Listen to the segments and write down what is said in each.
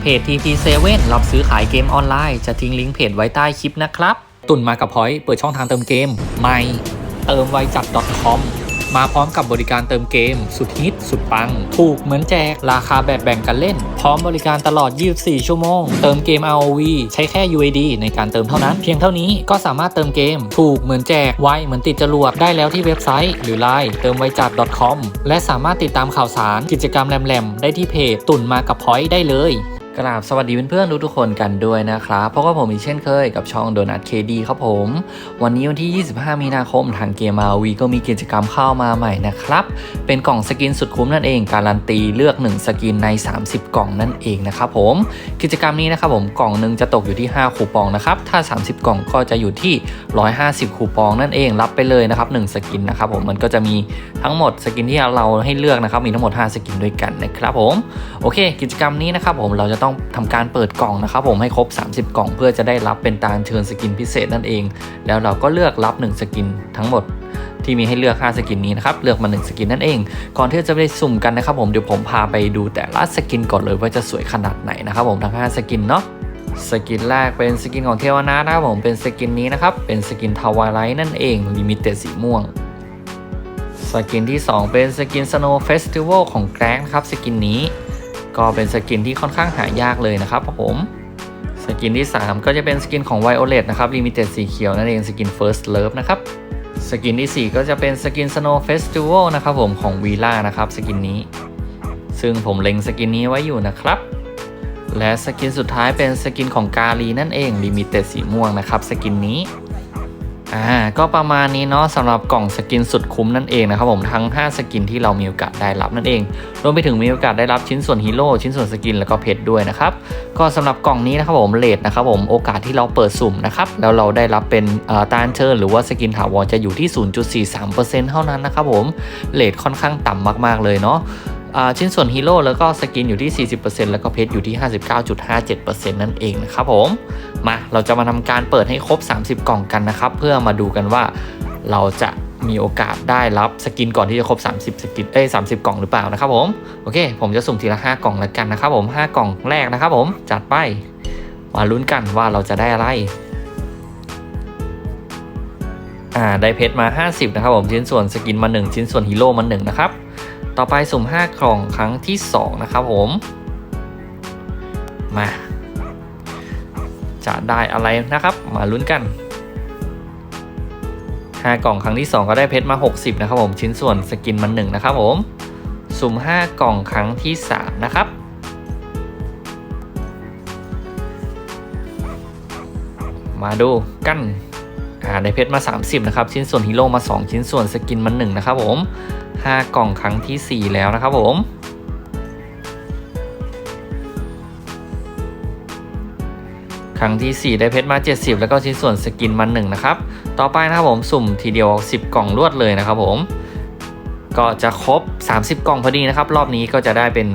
เพจ TP7 รับซื้อขายเกมออนไลน์ จะทิ้งลิงก์เพจไว้ใต้คลิปนะครับ ตุนมากับพอยต์เปิดช่องทางเติมเกมใหม่เติมไวจัด .com มาพร้อมกับบริการเติมเกม สุดฮิต สุดปัง ถูกเหมือนแจก ราคาแบบแบ่งกันเล่น พร้อมบริการตลอด 24 ชั่วโมง เติมเกม ROV ใช้แค่ UAD ในการเติมเท่านั้น เพียงเท่านี้ก็สามารถเติมเกม ถูกเหมือนแจก ไวเหมือนติดจรวดได้แล้วที่เว็บไซต์ หรือ Line เติมไวจัด .com และสามารถติดตามข่าวสารกิจกรรมแหลมๆ ได้ที่เพจตุ่นมากับพอยต์ได้เลย กราบสวัสดีเพื่อนๆทุกๆคนกันด้วยนะครับเพราะว่าผมอีกเช่นเคยกับช่องโดนัทเคดีครับผม วันนี้วันที่ 25 มีนาคมทางเกมมาวีก็มีกิจกรรมเข้ามาใหม่นะครับ เป็นกล่องสกินสุดคุ้มนั่นเอง การันตีเลือก 1 สกินใน 30 กล่องนั่นเองนะครับผม กิจกรรมนี้นะครับผมกล่องหนึ่งจะตกอยู่ที่ 5 คูปองนะครับ ถ้า 30 กล่องก็จะอยู่ที่ 150 คูปองนั่นเองรับไปเลยนะครับ1สกินนะครับผมมันก็จะมีทั้งหมดสกินที่เราให้เลือกนะครับมีทั้งหมด 5 สกินด้วยกันนะครับผมโอเค กิจกรรมนี้นะครับผมเราจะต้อง้องทำการเปิดกล่องนะครับผมให้ครบ 30 กล่อง เพื่อจะได้รับเป็นตาเชิญสกินพิเศษนั่นเอง แล้วเราก็เลือกรับ 1 สกินทั้งหมดที่มีให้เลือก 5 สกินนี้นะครับเลือกมา 1 สกินนั่นเอง ก่อนที่จะไปสุ่มกันนะครับผมเดี๋ยวผมพาไปดูแต่ละสกินก่อนเลยว่าจะสวยขนาดไหนนะครับผมทั้ง 5 สกินเนาะสกินแรกเป็นสกินของเทวนานะครับผมเป็นสกินนี้นะครับเป็นสกินทาวาไลท์นั่นเองลิมิเต็ดสีม่วงสกินที่ 2 เป็นสกิน Snow Festival ของแกร็กนะครับสกินนี้ ก็เป็นสกินที่ค่อนข้างหายากเลยนะครับผมสกินที่ 3 ก็จะเป็นสกินของ Violet นะครับ Limited สีเขียวนั่นเองสกิน First Love นะครับสกินที่ 4 ก็จะเป็นสกิน Snow Festival นะครับผมของ Villa นะครับสกินนี้ ซึ่งผมเล็งสกินนี้ไว้อยู่นะครับ และสกินสุดท้ายเป็นสกินของกาลีนั่นเอง Limited สีม่วงนะครับสกินนี้ อ่าก็ประมาณนี้เนาะสำหรับกล่องสกินสุดคุ้มนั่นเองนะครับผมทั้ง 5 สกินที่เรามีโอกาสได้รับนั่นเองรวมไปถึงมีโอกาสได้รับชิ้นส่วนฮีโร่ชิ้นส่วนสกินแล้วก็เพชรด้วยนะครับก็สำหรับกล่องนี้นะครับผมเลทนะครับผมโอกาสที่เราเปิดสุ่มนะครับแล้วเราได้รับเป็นตาลเชิญหรือว่าสกินถาวรจะอยู่ที่ 0.43%เท่านั้นนะครับผมเลทค่อนข้างต่ำมาก ๆเลยเนาะ ชิ้นส่วนฮีโร่แล้วก็สกินอยู่ที่ 40%แล้วก็เพชรอยู่ที่ 59.57%นั่นเองนะครับผมมาเราจะมาทำการเปิดให้ครบ 30 กล่องกันนะครับ เพื่อมาดูกันว่าเราจะมีโอกาสได้รับสกินก่อนที่จะครบ 30 สกินเอ้ย30กล่องหรือเปล่านะครับผมโอเค ผมจะสุ่มทีละ5กล่องแล้วกันนะครับผม 5 กล่องแรกนะครับผมจัดไปมาลุ้นกันว่าเราจะได้อะไรอ่าได้เพชรมา 50 นะครับผมชิ้นส่วนสกินมา 1 ชิ้นส่วนฮีโร่มา1นะครับ ต่อไปสุ่ม 5 กล่องครั้งที่ 2 นะครับผม มา จะได้อะไรนะครับ มาลุ้นกัน 5 กล่องครั้งที่ 2 ก็ได้เพชรมา 60 นะครับผม ชิ้นส่วนสกินมัน1นะครับผม สุ่ม 5 กล่องครั้งที่ 3 นะครับมาดูกันอ่าได้เพชรมา 30 นะครับ ชิ้นส่วนฮีโร่มา 2 ชิ้นส่วนสกินมัน1นะครับผม 5 กล่องครั้งที่ 4 แล้วนะครับผมครั้งที่ 4 ได้เพชรมา 70 แล้วก็ชิ้นส่วนสกินมา1นะครับ ต่อไปนะครับผมสุ่มทีเดียว 10 กล่องรวดเลยนะครับผม ก็จะครบ 30 กล่องพอดีนะครับ รอบนี้ก็จะได้เป็น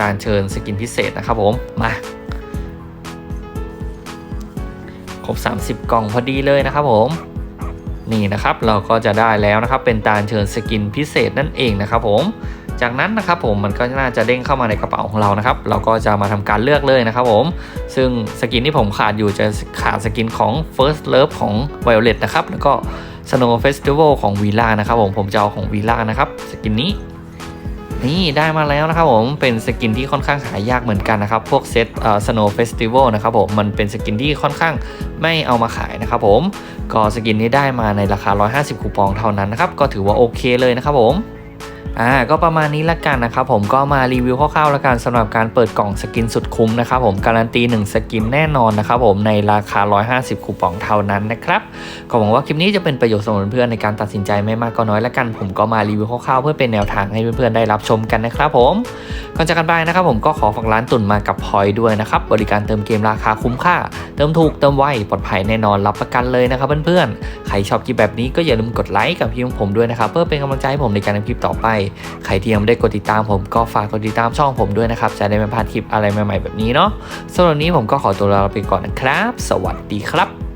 ตาลเชิญสกินพิเศษนะครับผม มา ครบ 30 กล่องพอดีเลยนะครับผม นี่นะครับเราก็จะได้แล้วนะครับเป็นตาเชิญสกินพิเศษนั่นเองนะครับผมจากนั้นนะครับผมมันก็น่าจะเด้งเข้ามาในกระเป๋าของเรานะครับ เราก็จะมาทำการเลือกเลยนะครับผม ซึ่งสกินที่ผมขาดอยู่จะขาดสกินของ First Love ของ Violet นะครับ แล้วก็ Snow Festival ของ Villa นะครับผมผมจะเอาของ Villa นะครับ สกินนี้ นี่ได้มาแล้วนะครับผมเป็นสกินที่ค่อนข้างหายากเหมือนกันนะครับ พวกเซตเอ่อ Snow Festival นะครับผมมันเป็นสกินที่ค่อนข้างไม่เอามาขายนะครับผมก็สกินนี้ได้มาในราคา 150 คูปองเท่านั้นนะครับก็ถือว่าโอเคเลยนะครับผม อ่าก็ประมาณนี้ละกันนะครับผมก็มารีวิวคร่าวๆละกันสำหรับการเปิดกล่องสกินสุดคุ้มนะครับผมการันตี 1 สกินแน่นอนนะครับผมในราคา 150 คูปองเท่านั้นนะครับก็หวังว่าคลิปนี้จะเป็นประโยชน์สำหรับเพื่อนในการตัดสินใจไม่มากก็น้อยละกัน ผมก็มารีวิวคร่าวๆเพื่อเป็นแนวทางให้เพื่อนๆได้รับชมกันนะครับผมก่อนจากกันไปนะครับผมก็ขอฝากร้านตุ่นมากับพอยด้วยนะครับบริการเติมเกมราคาคุ้มค่า เติมถูกเติมไวปลอดภัยแน่นอนรับประกันเลยนะครับเพื่อนๆใครชอบคลิปแบบนี้ก็อย่าลืมกดไลค์กับพี่ของผมด้วยนะครับเพื่อเป็นกำลังใจให้ผมในการทำคลิปต่อไปใครที่ยังไม่ได้กดติดตามผมก็ฝากกดติดตามช่องผมด้วยนะครับจะได้ไม่พลาดคลิปอะไรใหม่ๆแบบนี้เนาะสำหรับนี้ผมก็ขอตัวลาไปก่อนนะครับ สวัสดีครับ